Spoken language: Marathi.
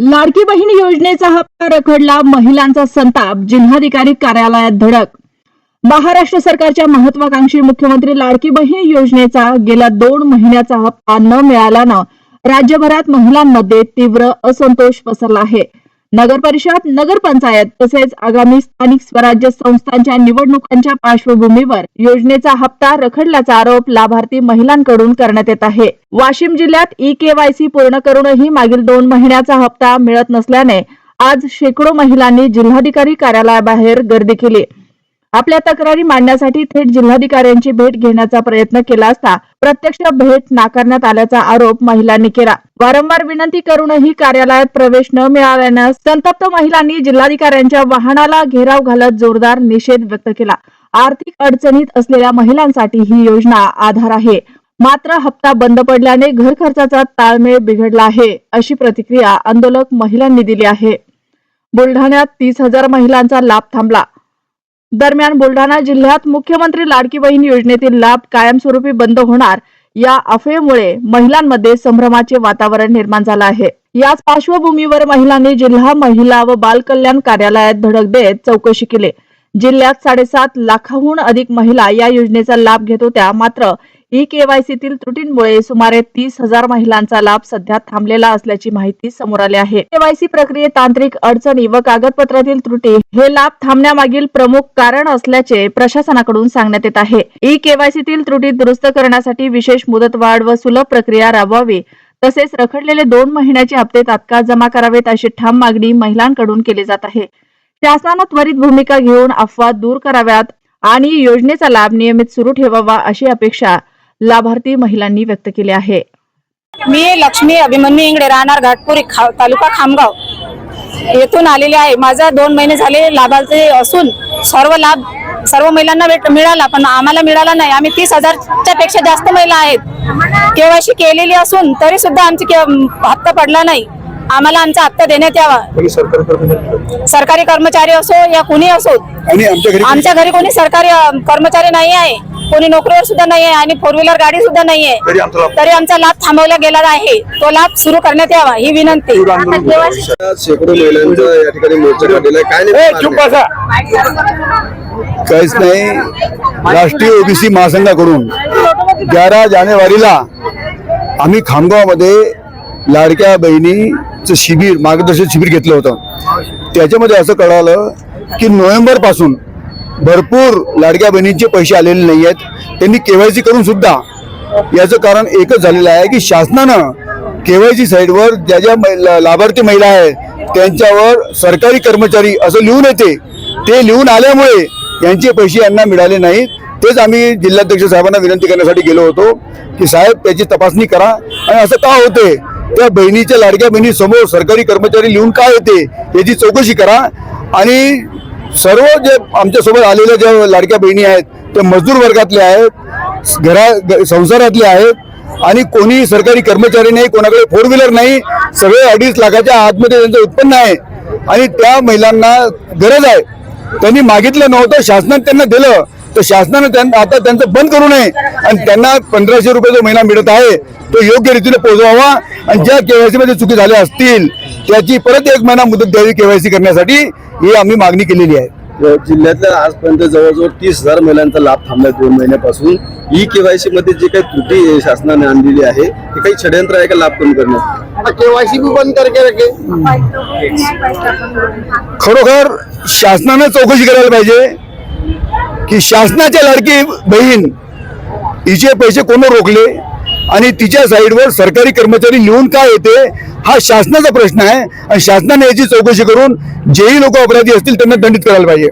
लाडकी बहीण योजनेचा हप्ता रखडला महिलांचा संताप जिल्हाधिकारी कार्यालयात धडक. महाराष्ट्र सरकारच्या महत्वाकांक्षी मुख्यमंत्री लाडकी बहीण योजनेचा गेल्या दोन महिन्याचा हप्ता न मिळाल्यानं राज्यभरात महिलांमध्ये तीव्र असंतोष पसरला आहे. नगर परिषद नगरपंचायत तसेच आगामी स्थानिक स्वराज्य संस्थांच्या निवडणुकांच्या पार्श्वभूमीवर योजनेचा हप्ता रखडल्याचा आरोप लाभार्थी महिलांकडून करण्यात येत आहे. वाशिम जिल्ह्यात ई केवायसी पूर्ण करूनही मागील दोन महिन्याचा हप्ता मिळत नसल्याने आज शेकडो महिलांनी जिल्हाधिकारी कार्यालयाबाहेर गर्दी केली. आपल्या तक्रारी मांडण्यासाठी थेट जिल्हाधिकाऱ्यांची भेट घेण्याचा प्रयत्न केला असता प्रत्यक्ष भेट नाकारण्यात आल्याचा आरोप महिलांनी केला. वारंवार विनंती करूनही कार्यालयात प्रवेश न मिळाल्यानं संतप्त महिलांनी जिल्हाधिकाऱ्यांच्या वाहनाला घेराव घालत जोरदार निषेध व्यक्त केला. आर्थिक अडचणीत असलेल्या महिलांसाठी ही योजना आधार आहे. मात्र हप्ता बंद पडल्याने घर खर्चाचा ताळमेळ बिघडला आहे अशी प्रतिक्रिया आंदोलक महिलांनी दिली आहे. बुलढाण्यात तीस हजार महिलांचा लाभ थांबला. दरम्यान बुलढाणा जिल्ह्यात मुख्यमंत्री लाडकी बहीण योजनेतील लाभ कायमस्वरूपी बंद होणार या अफवेमुळे महिलांमध्ये संभ्रमाचे वातावरण निर्माण झालं आहे. याच पार्श्वभूमीवर महिलांनी जिल्हा महिला व बाल कल्याण कार्यालयात धडक देत चौकशी केली. जिल्ह्यात साडेसात लाखाहून अधिक महिला या योजनेचा लाभ घेत होत्या मात्र ई केवायसीतील त्रुटींमुळे सुमारे तीस हजार महिलांचा लाभ सध्या थांबलेला असल्याची माहिती समोर आली आहे. केवायसी प्रक्रियेत तांत्रिक अडचणी व कागदपत्रातील त्रुटी हे लाभ थांबण्यामागील प्रमुख कारण असल्याचे प्रशासनाकडून सांगण्यात येत आहे. ई केवायसीतील त्रुटी दुरुस्त करण्यासाठी विशेष मुदतवाढ व सुलभ प्रक्रिया राबवावी तसेच रखडलेले दोन महिन्याचे हप्ते तात्काळ जमा करावेत अशी ठाम मागणी महिलांकडून केली जात आहे. शासनानं त्वरित भूमिका घेऊन अफवा दूर कराव्यात आणि योजनेचा लाभ नियमित सुरू ठेवावा अशी अपेक्षा लाभार्थी महिलांनी व्यक्त केली आहे. मी लक्ष्मी अभिमन्यू इंगडे राहणार घाटपुरी खा तालुका खामगाव. येथून आलेले आहे. माझा दोन महिने झाले लाभार्थी असून सर्व लाभ सर्व महिलांना भेट मिळाला पण आम्हाला मिळाला नाही. आम्ही तीस हजारच्या पेक्षा जास्त महिला आहेत. केवायसी केलेली असून तरी सुद्धा आमची के- हप्ता पडला नाही. आम्हाला आमचा हप्ता देण्यात यावा. कोणी सरकारी कर्मचारी? असो या कुणी असो आमच्या घरी कोणी? सरकारी कर्मचारी नाही आहे. कोणी नोकरीवर सुद्धा नाही आहे आणि फोर व्हीलर गाडी सुद्धा नाही आहे तरी आमचा लाभ तरी आमचा लाभ थांबवला गेला आहे. तो लाभ सुरू करण्यात यावा ही विनंती. तीव्र आंदोलन आता केवायसी शेकडो महिलांचा या ठिकाणी मोर्चा काढलेला आहे. काय नेमकं चुप मागणी बसा. काहीच नाही. राष्ट्रीय ओबीसी महासंघाकडून ग्यारा जानेवारीला आम्ही खामगावमध्ये लाडक्या बहिणीचं शिबिर मार्गदर्शन शिबिर घेतलं होतं. त्याच्यामध्ये असं कळालं की नोव्हेंबरपासून भरपूर लाडक्या बहिणींचे पैसे आलेले नाही आहेत. त्यांनी केवायसी करून सुद्धा याचं कारण एकच झालेलं आहे की शासनानं केवायसी साईडवर ज्या ज्या लाभार्थी महिला आहेत त्यांच्यावर सरकारी कर्मचारी असं लिहून येते. ते लिहून आल्यामुळे यांचे पैसे यांना मिळाले नाहीत. तेच आम्ही जिल्हाध्यक्ष साहेबांना विनंती करण्यासाठी गेलो होतो की साहेब त्याची तपासणी करा. आणि असं का होते? त्या बहिणीच्या लाडक्या बहिणी समोर सरकारी कर्मचारी लिहून का येते? याची चौकशी करा. आणि सर्व जे आमच्यासोबत आलेल्या ज्या लाडक्या बहिणी आहेत त्या मजदूर वर्गातले आहेत घरा ग- आहेत आणि कोणी सरकारी कर्मचारी नाही कोणाकडे फोर व्हीलर नाही सगळे अडीच लाखाच्या आतमध्ये त्यांचं उत्पन्न आहे आणि त्या महिलांना गरज आहे. त्यांनी मागितलं नव्हतं शासनाने त्यांना दिलं तर शासनानं त्यांना आता त्यांचं बंद करू नये आणि त्यांना पंधराशे रुपये जो महिना मिळत आहे तो योग्य रीतीने पोहोचवावा आणि ज्या केवायसी मध्ये चुकी झाल्या असतील त्याची परत एक महिना मुदत द्यावी केवायसी करण्यासाठी ही आम्ही मागणी केलेली आहे. जिल्ह्यातल्या आजपर्यंत जवळजवळ तीस हजार महिलांचा लाभ थांबलाय दोन महिन्यापासून. ई केवायसी मध्ये जे काही त्रुटी शासनाने आणलेली आहे ते काही षडयंत्र आहे का लाभ कमी करण्यात? केवायसी भी बंद करके रखे. खरोखर शासनानं चौकशी करायला पाहिजे की शासनाच्या लाडकी बहीण हिचे पैसे कोण रोखले? आणि तिच्या साईडवर सरकारी कर्मचारी लिहून का येते हा शासनाचा प्रश्न आहे. आणि शासनाने याची चौकशी करून जेही लोक अपराधी असतील त्यांना दंडित करायला पाहिजे.